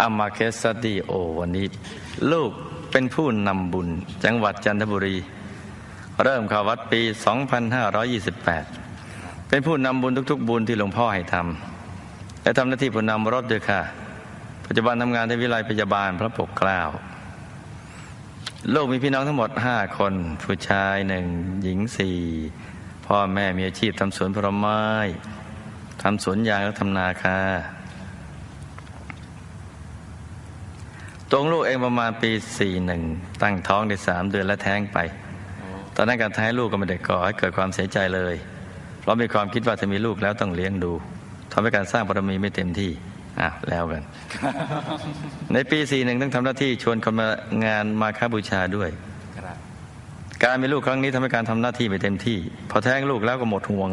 อามาเคสตีโอวันนี้ ลูกเป็นผู้นำบุญ จังหวัดจันทบุรี เริ่มเข้าวัดปี 2528 เป็นผู้นำบุญทุก ๆ บุญที่หลวงพ่อให้ทำและทำหน้าที่ผู้นำรถด้วยค่ะ ปัจจุบันทำงานในวิไลพยาบาลพระปกเกล้าลูกมีพี่น้องทั้งหมด 5 คน ผู้ชายหนึ่งหญิงสี่พ่อแม่มีอาชีพทำสวนผลไม้ทำสวนยางและทำนาคา ตรงลูกเองประมาณปี41ตั้งท้องได้สามเดือนและแท้งไป ตอนนั้นการท้ายลูกก็ไม่ได้ก่อให้เกิดความเสียใจเลย เพราะมีความคิดว่าจะมีลูกแล้วต้องเลี้ยงดูทำให้การสร้างบารมีไม่เต็มที่อะแล้วกัน ในปี41ต้องทำหน้าที่ชวนคนมางานมาค้าบูชาด้วยครับการมีลูกครั้งนี้ทำให้การทำหน้าที่ไม่เต็มที่ พอแท้งลูกแล้วก็หมดห่วง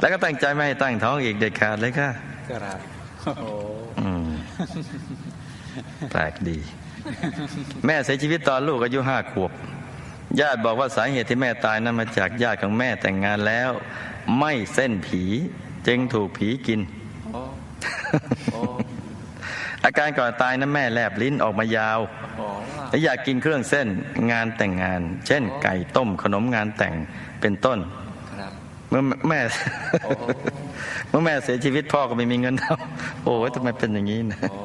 แล้วก็ตั้งใจไม่ให้ตั้งท้องอีกเด็ดขาดเลยค่ะครับโอ้อืม แปลกดี แม่เสียชีวิตตอนลูกอายุห้าขวบ ญาติบอกว่าสาเหตุที่แม่ตายนั้นมาจากญาติของแม่แต่งงานแล้ว ไม่เส้นผีจึงถูกผีกินโอ้โอ้อาการก่อนตายนั้นแม่แลบลิ้นออกมายาวโอ้และอยากกินเครื่องเส้นงานแต่งงาน เช่น ไก่ต้มขนมงานแต่งเป็นต้นครับเมื่อแม่โอ้ เมื่อแม่เสียชีวิตพ่อก็ไม่มีเงินทำโอ้ยทำไมเป็นอย่างนี้นะโอ้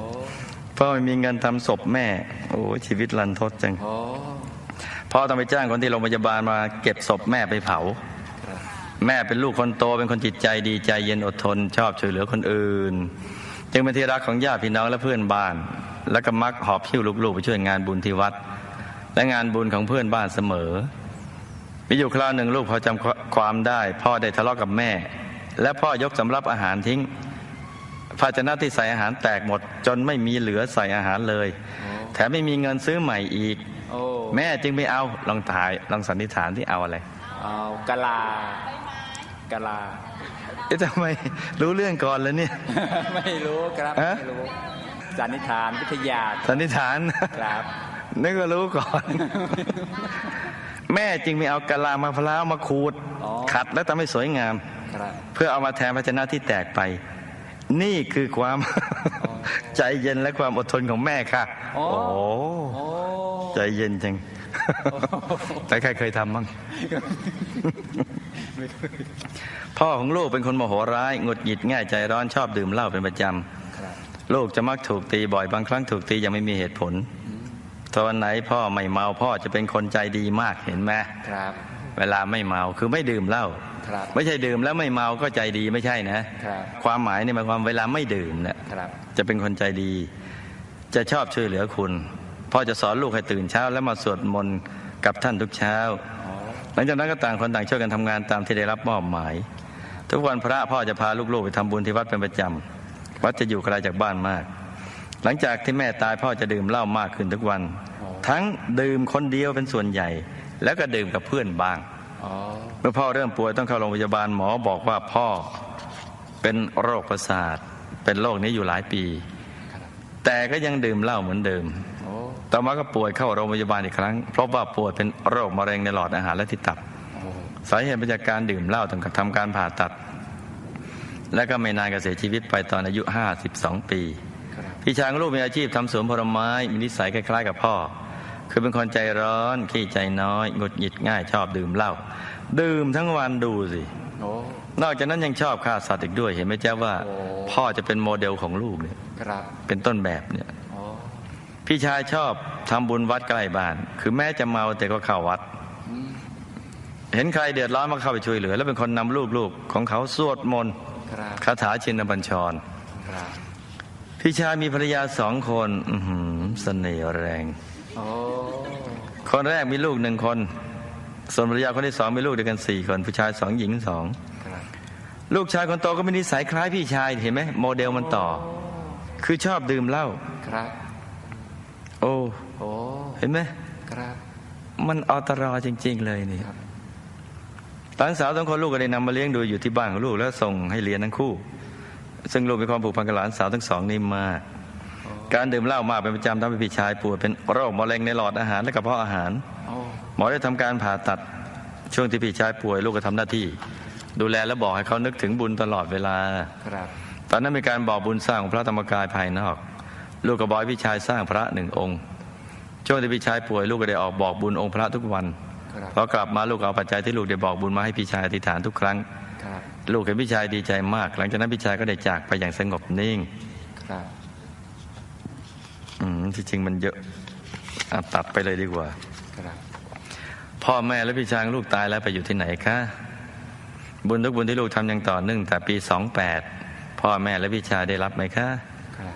พ่อไม่มีเงินทำศพแม่ โอ้ยชีวิตรันทดจังโอ้พ่อต้องไปจ้างคนที่โรงพยาบาลมาเก็บศพแม่ไปเผาครับแม่เป็นลูกคนโตเป็นคนจิตใจดีใจเย็นอดทน ชอบช่วยเหลือคนอื่น จึงเป็นที่รักของญาติพี่น้องและเพื่อนบ้าน แล้วก็มักหอบหิ้วลูกๆไปช่วยงานบุญที่วัด และงานบุญของเพื่อนบ้านเสมอมีอยู่คราวหนึ่งลูกพอจำความได้ พ่อได้ทะเลาะกับแม่ และพ่อยกสำรับอาหารทิ้ง ภาชนะที่ใส่อาหารแตกหมด จนไม่มีเหลือใส่อาหารเลย แถมไม่มีเงินซื้อใหม่อีกโอ้แม่จึงไม่เอาลองถ่ายลองสันนิษฐานที่เอาอะไรเอากะลากะลาเอ๊ะทำไมรู้เรื่องก่อนแล้วเนี่ย ไม่รู้ครับฮะไม่รู้สันนิษฐานวิทยาสันนิษฐานครับนึกว่ารู้ก่อน แม่จึงไม่เอากะลามะพร้าวมาขูดอ๋อขัดและทำให้สวยงามครับ เพื่อเอามาแทนภาชนะที่แตกไป นี่คือความใจเย็นและความอดทนของแม่ค่ะ โอ้โอ้โอ้ใจเย็นจังแต่ใครเคยทำบ้างพ่อของลูกเป็นคนโมโหร้ายหงุดหงิดง่ายใจร้อนชอบดื่มเหล้าเป็นประจครับำลูกจะมักถูกตีบ่อยบางครั้งถูกตียังไม่มีเหตุผลตอนไหนพ่อไม่เมาพ่อจะเป็นคนใจดีมากเห็นไหมครับ เวลาไม่เมาคือไม่ดื่มเหล้าครับ ไม่ใช่ดื่มแล้วไม่เมาก็ใจดีไม่ใช่นะครับความหมายเนี่ยหมายความเวลาไม่ดื่มเนี่ยครับจะเป็นคนใจดี จะชอบช่วยเหลือคุณพ่อจะสอนลูกให้ตื่นเช้า แล้วมาสวดมนต์กับท่านทุกเช้าอ๋อหลังจากนั้นก็ต่างคนต่างช่วยกันทำงานตามที่ได้รับมอบหมาย ทุกวันพระพ่อจะพาลูกๆไปทำบุญที่วัดเป็นประจำวัดจะอยู่ไกลจากบ้านมาก หลังจากที่แม่ตายพ่อจะดื่มเหล้ามากขึ้นทุกวัน ทั้งดื่มคนเดียวเป็นส่วนใหญ่ แล้วก็ดื่มกับเพื่อนบ้างอ๋อ เมื่อพ่อเริ่มป่วยต้องเข้าโรงพยาบาลหมอบอกว่าพ่อเป็นโรคประสาท เป็นโรคนี้อยู่หลายปี แต่ก็ยังดื่มเหล้าเหมือนเดิมโอ้ต่อมาก็ป่วยเข้าโรงพยาบาลอีกครั้ง เพราะว่าป่วยเป็นโรคมะเร็งในหลอดอาหารและที่ตับโอ้สาเหตุมาจากการดื่มเหล้าถึงกับทำการผ่าตัด และก็ไม่นานก็เสียชีวิตไปตอนอายุ 52 ปีครับพี่ชายของลูกมีอาชีพทำสวนผลไม้มีนิสัยคล้ายๆกับพ่อ คือเป็นคนใจร้อนขี้ใจน้อยหงุดหงิดง่ายชอบดื่มเหล้าดื่มทั้งวันดูสิโอ้นอกจากนั้นยังชอบฆ่าสัตว์อีกด้วยเห็นไหมเจ้าว่าโอ้พ่อจะเป็นโมเดลของลูกเนี่ยครับเป็นต้นแบบเนี่ยโอ้พี่ชายชอบทำบุญวัดใกล้บ้าน คือแม้จะเมาแต่ก็เข้าวัดอืมเห็นใครเดือดร้อนมาเข้าไปช่วยเหลือ แล้วเป็นคนนำลูกๆของเขาสวดมนต์ครับคาถาชินบัญชรครับพี่ชายมีภรรยาสองคนอื้อหือเสน่ห์แรงโอ้ คนแรกมีลูกหนึ่งคน ส่วนภรรยาคนที่สองมีลูกด้วยกันสี่คน ผู้ชายสองหญิงสองครับลูกชายคนโตก็มีนิสัยคล้ายพี่ชายเห็นไหมโมเดลมันต่อ คือชอบดื่มเหล้าครับ โอ้โอ้เห็นไหมครับมันอตรอจริง ๆ เลยนี่ครับหลานสาวสองคนลูกก็ได้นำมาเลี้ยงดูอยู่ที่บ้านของลูกแล้วส่งให้เรียนทั้งคู่ ซึ่งลูกมีความผูกพันกับหลานสาวทั้งสองนี่มาก การดื่มเหล้ามากเป็นประจำทำให้พี่ชายป่วยเป็นโรคมะเร็งในหลอดอาหารและกระเพาะอาหารโอ้หมอได้ทำการผ่าตัดช่วงที่พี่ชายป่วยลูกก็ทำหน้าที่ ดูแลและบอกให้เขานึกถึงบุญตลอดเวลาครับตอนนั้นมีการบอกบุญสร้างพระธรรมกายภายนอก ลูกกับบอยพี่ชายสร้างพระหนึ่งองค์ ช่วงที่พี่ชายป่วยลูกก็ได้ออกบอกบุญองค์พระทุกวันครับพอกลับมาลูกเอาปัจจัยที่ลูกได้บอกบุญมาให้พี่ชายอธิษฐานทุกครั้งครับลูกเห็นพี่ชายดีใจมาก หลังจากนั้นพี่ชายก็ได้จากไปอย่างสงบนิ่งครับ อืมที่จริงมันเยอะอะตัดไปเลยดีกว่าครับพ่อแม่และพี่ชายของลูกตายแล้วไปอยู่ที่ไหนคะ บุญทุกบุญที่ลูกทำอย่างต่อเนื่องแต่ปี28พ่อแม่และพี่ชายได้รับไหมคะครับ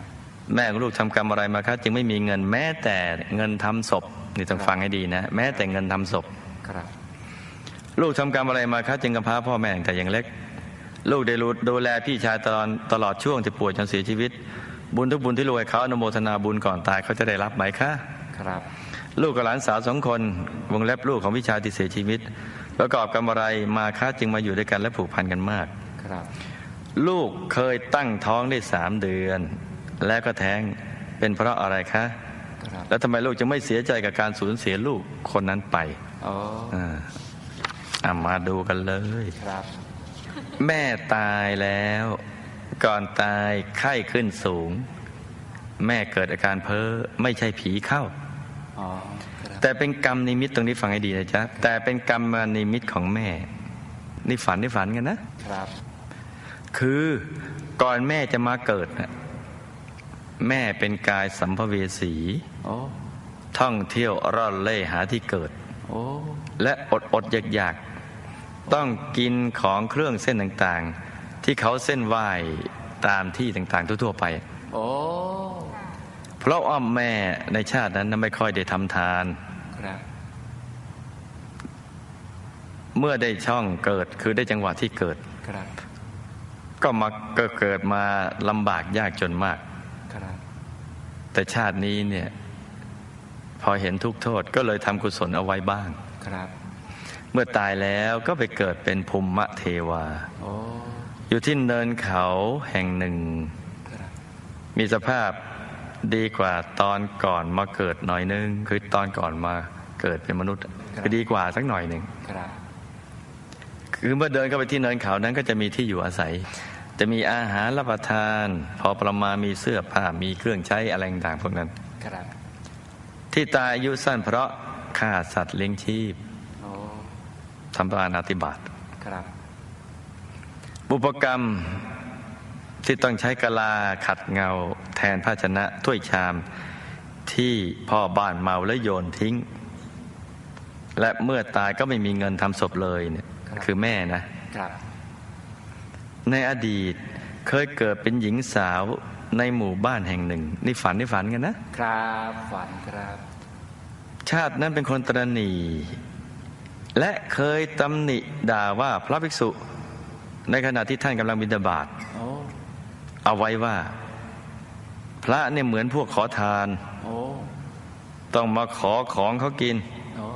แม่ของลูกทำกรรมอะไรมาคะจึงไม่มีเงินแม้แต่เงินทำศพนี่ต้องฟังให้ดีนะ แม้แต่เงินทำศพครับลูกทำกรรมอะไรมาคะจึงกำพร้าพ่อแม่ตั้งแต่ยังเล็ก ลูกได้รู้ดูแลพี่ชายตลอดตลอดช่วงที่ป่วยจนเสียชีวิต บุญทุกบุญที่ลูกให้เขาอนุโมทนาบุญก่อนตายเขาจะได้รับไหมคะครับ ลูกกับหลานสาวสองคนวงเล็บลูกของพี่ชายที่เสียชีวิต ประกอบกรรมอะไรมาคะจึงมาอยู่ด้วยกันและผูกพันกันมากครับ ลูกเคยตั้งท้องได้สามเดือน แล้วก็แท้งเป็นเพราะอะไรคะครับแล้วทำไมลูกจะไม่เสียใจกับการสูญเสียลูกคนนั้นไปโอ้อ่าอะมาดูกันเลยครับ แม่ตายแล้ว ก่อนตายไข้ขึ้นสูง แม่เกิดอาการเพ้อไม่ใช่ผีเข้าอ๋อครับแต่เป็นกรรมนิมิตตรงนี้ฟังให้ดีนะจ๊ะแต่เป็นกรรมนิมิตของแม่นี่ฝันนี่ฝันกันนะครับ คือก่อนแม่จะมาเกิดน่ะแม่เป็นกายสัมภเวสีโอ้ท่องเที่ยวร่อนเล่หาที่เกิดโอ้และอดอดอยากอยากๆต้องกินของเครื่องเส้นต่างๆ ที่เขาเส้นไหว้ตามที่ต่าง ๆ ทั่ว ๆ ไป โอ้เพราะว่าแม่ในชาตินั้นไม่ค่อยได้ทำทานครับเมื่อได้ช่องเกิดคือได้จังหวะที่เกิดครับก็มาก็เกิดมาลำบากยากจนมากครับแต่ชาตินี้เนี่ย พอเห็นทุกข์โทษก็เลยทำกุศลเอาไว้บ้างครับ เมื่อตายแล้วก็ไปเกิดเป็นภูมิเทวาโอ้ อยู่ที่เนินเขาแห่งหนึ่งครับมีสภาพดีกว่าตอนก่อนมาเกิดหน่อยนึง คือตอนก่อนมาเกิดเป็นมนุษย์คือดีกว่าสักหน่อยหนึ่งครับคือเมื่อเดินเข้าไปที่เนินเขานั้นก็จะมีที่อยู่อาศัย จะมีอาหารรับประทาน พอประมาณมีเสื้อผ้ามีเครื่องใช้อะไรต่างๆพวกนั้นครับที่ตายอายุสั้นเพราะฆ่าสัตว์เลี้ยงชีพโอ้ทำปานาติบาตครับ บุปกรรมที่ต้องใช้กะลาขัดเงาแทนภาชนะถ้วยชามที่พ่อบ้านเมาและโยนทิ้ง และเมื่อตายก็ไม่มีเงินทำศพเลยเนี่ยคือแม่นะครับในอดีตเคยเกิดเป็นหญิงสาวในหมู่บ้านแห่งหนึ่งนี่ฝันนี่ฝันกันนะครับฝันครับ ชาตินั้นเป็นคนตรณี และเคยตำหนิด่าว่าพระภิกษุ ในขณะที่ท่านกำลังบิณฑบาตโอ้เอาไว้ว่า พระเนี่ยเหมือนพวกขอทานโอ้ต้องมาขอของเขากินโอ้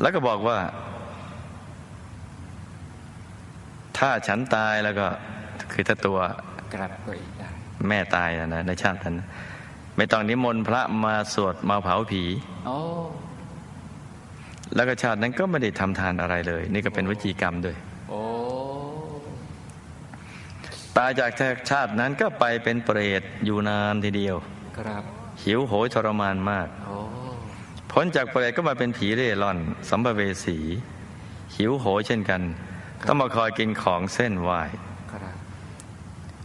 แล้วก็บอกว่า ถ้าฉันตายแล้วก็ คือถ้าตัวครับก็อีกอย่างแม่ตายอะนะในชาตินั้นนะไม่ต้องนิมนต์พระมาสวดมาเผาผีโอ้แล้วก็ชาตินั้นก็ไม่ได้ทำทานอะไรเลย นี่ก็เป็นวจีกรรมด้วย โอ้ ตายจากชาตินั้นก็ไปเป็นเปรตอยู่นานทีเดียว ครับ หิวโหยทรมานมากโอ้พ้นจากเปรตก็มาเป็นผีเร่ร่อน สัมภเวสี หิวโหยเช่นกัน ต้องมาคอยกินของเส้นไหวครับ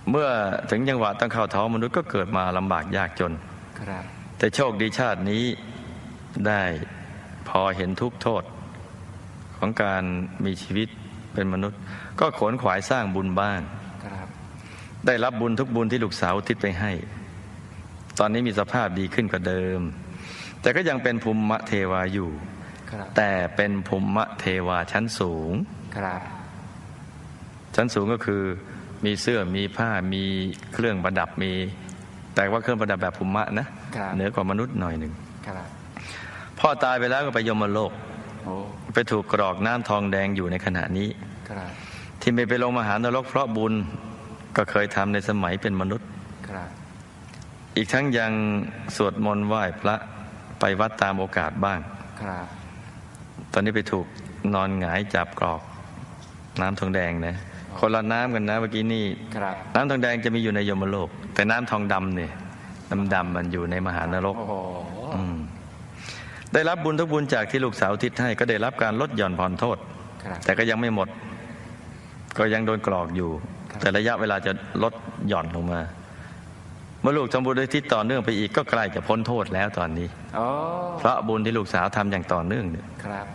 เมื่อถึงจังหวะต้องเข้าท้องมนุษย์ก็เกิดมาลำบากยากจนครับแต่โชคดีชาตินี้ได้พอเห็นทุกข์โทษ ของการมีชีวิตเป็นมนุษย์ ก็ขนขวายสร้างบุญบ้านครับ ได้รับบุญทุกบุญที่ลูกสาวอุทิศไปให้ ตอนนี้มีสภาพดีขึ้นกว่าเดิม แต่ก็ยังเป็นภูมิเทวาอยู่ครับแต่เป็นภูมิเทวาชั้นสูงครับชั้นสูงก็คือมีเสื้อมีผ้ามีเครื่องประดับมี แต่ว่าเครื่องประดับแบบภูมินะครับเหนือกว่ามนุษย์หน่อยหนึ่งครับพ่อตายไปแล้วก็ไปยมโลกโอ้ไปถูกกรอกน้ำทองแดงอยู่ในขณะนี้ครับที่ไม่ไปลงมหานรกเพราะบุญ ก็เคยทำในสมัยเป็นมนุษย์ครับอีกทั้งยังสวดมนต์ไหว้พระไปวัดตามโอกาสบ้างครับตอนนี้ไปถูกนอนหงายจับกรอก น้ำทองแดงนะโคนละน้ำกันนะเมื่อกี้นี่ครับน้ำทองแดงจะมีอยู่ในยมโลก แต่น้ำทองดำเนี่ยน้ำดำมันอยู่ในมหานรกโอ้โหอืมได้รับบุญทุกบุญจากที่ลูกสาวอุทิศให้ ก็ได้รับการลดหย่อนผ่อนโทษครับแต่ก็ยังไม่หมด ก็ยังโดนกรอกอยู่ครับ แต่ระยะเวลาจะลดหย่อนลงมา เมื่อลูกทำบุญอุทิศต่อเนื่องไปอีกก็ใกล้จะพ้นโทษแล้วตอนนี้โอ้เพราะบุญที่ลูกสาวทำอย่างต่อเนื่องเนี่ยครับ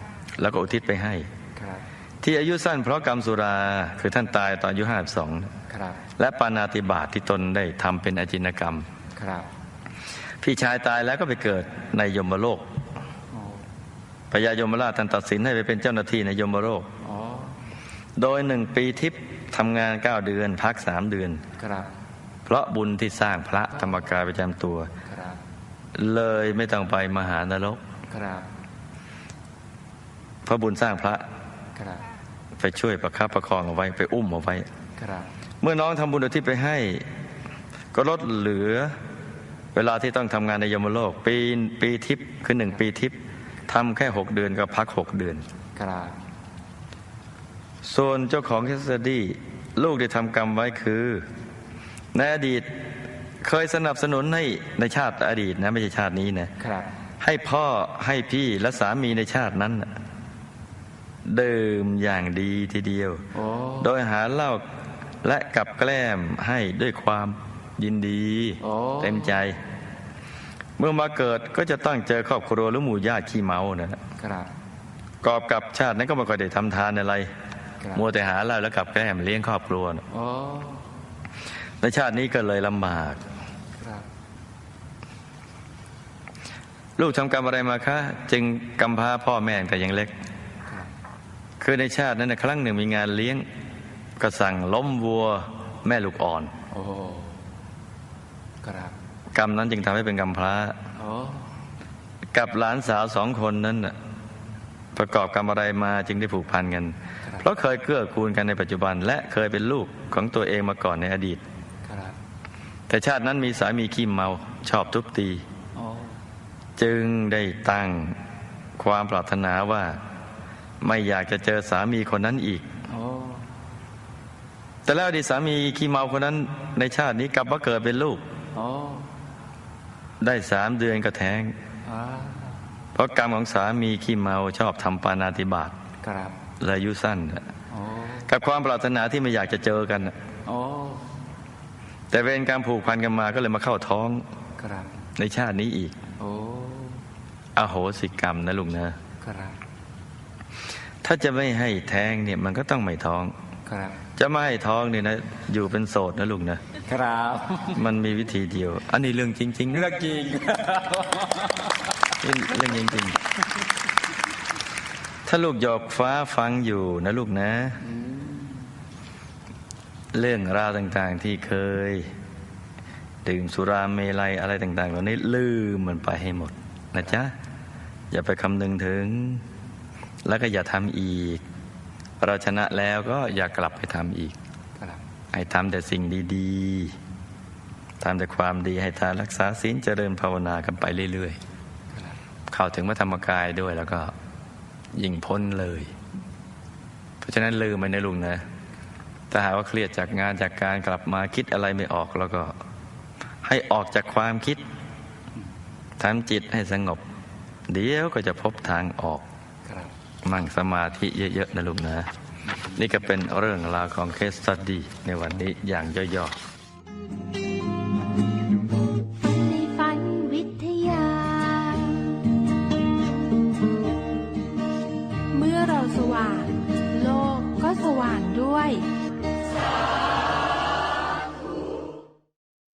แล้วก็อุทิศไปให้ครับที่อายุสั้นเพราะกรรมสุราคือท่านตายตอนอายุห้าสองครับและปานาติบาตที่ตนได้ทำเป็นอจินกรรมครับพี่ชายตายแล้วก็ไปเกิดในยมโลกโอ้พญายมราชท่านตัดสินให้ไปเป็นเจ้าหน้าที่ในยมโลก โอ้โดยหนึ่งปีทิพย์ทำงานเก้าเดือน พักสามเดือนครับเพราะบุญที่สร้างพระธรรมกายประจำตัวครับเลยไม่ต้องไปมหานรกครับเพราะบุญสร้างพระครับไปช่วยประคับประคองเอาไว้ไปอุ้มเอาไว้ครับเมื่อน้องทำบุญอุทิศไปให้ ก็ลดเหลือเวลาที่ต้องทำงานในยมโลก ปีปีทิพย์คือหนึ่งปีทิพย์ทำแค่หกเดือนก็พักหกเดือนครับ ส่วนเจ้าของเคสดี้ลูกได้ทำกรรมไว้คือ ในอดีตเคยสนับสนุนให้ในชาติอดีตนะไม่ใช่ชาตินี้นะครับ ให้พ่อให้พี่และสามีในชาตินั้นน่ะดื่มอย่างดีทีเดียวโอ้โดยหาเหล้าและกับแกล้มให้ด้วยความยินดีโอ้เต็มใจ เมื่อมาเกิดก็จะต้องเจอครอบครัวหรือหมู่ญาติขี้เมานะฮะครับกอบกับชาตินั้นก็ไม่ค่อยได้ทำทานอะไรครับ มัวแต่หาเหล้าแล้วกับแกล้มเลี้ยงครอบครัวน่ะโอ้ในชาตินี้ก็เลยลำบากครับลูกทำกรรมอะไรมาคะ จึงกำพร้าพ่อแม่ตั้งแต่ยังเล็กครับคือในชาตินั้นนะครั้งหนึ่งมีงานเลี้ยงก็สั่งล้มวัวแม่ลูกอ่อนโอ้ครับกรรมนั้นจึงทำให้เป็นกรรมพร้าโอ้กับหลานสาวสองคนนั้นน่ะ ประกอบกรรมอะไรมาจึงได้ผูกพันกัน เพราะเคยเกื้อกูลกันในปัจจุบัน และเคยเป็นลูกของตัวเองมาก่อนในอดีตครับแต่ชาตินั้นมีสามีขี้เมาชอบทุบตีโอ้จึงได้ตั้งความปรารถนาว่าไม่อยากจะเจอสามีคนนั้นอีกโอ้แต่แล้วอดีตสามีขี้เมาคนนั้น ในชาตินี้กลับมาเกิดเป็นลูกโอ้ได้สามเดือนก็แท้งอ่า เพราะกรรมของสามีขี้เมาชอบทำปานาติบาตครับและอายุสั้นน่ะโอ้กับความปรารถนาที่ไม่อยากจะเจอกันน่ะโอ้แต่เวรการผูกพันกันมาก็เลยมาเข้าท้องครับในชาตินี้อีกโอ้อโหสิกรรมนะลุงนะครับถ้าจะไม่ให้แท้งเนี่ยมันก็ต้องไม่ท้องครับจะไม่ให้ท้องเนี่ยนะ อยู่เป็นโสดนะลุงนะครับ มันมีวิธีเดียว อันนี้เรื่องจริงๆนะเรื่องจริง เรื่องเรื่องจริงๆ ถ้าลูกหยอกฟ้าฟังอยู่นะลูกนะ เรื่องราวต่างๆที่เคย ดื่มสุราเมลัยอะไรต่างๆเหล่านี้ลืมมันไปให้หมดนะจ๊ะ อย่าไปคำนึงถึง แล้วก็อย่าทำอีก เราชนะแล้วก็อย่ากลับไปทำอีกครับให้ทำแต่สิ่งดีๆทำแต่ความดีให้ทานรักษาศีลเจริญภาวนากันไปเรื่อยครับๆ เข้าถึงพระธรรมกายด้วยแล้วก็ยิ่งพ้นเลย เพราะฉะนั้นลืมไปในะลุงนะ ถ้าหากว่าเครียดจากงานจากการกลับมาคิดอะไรไม่ออกแล้วก็ ให้ออกจากความคิดทำจิตให้สงบ เดี๋ยวก็จะพบทางออกมั่งสมาธิเยอะๆนะลุงนะ นี่ก็เป็นเรื่องราวของเคสตัดดี้ในวันนี้อย่างย่อๆ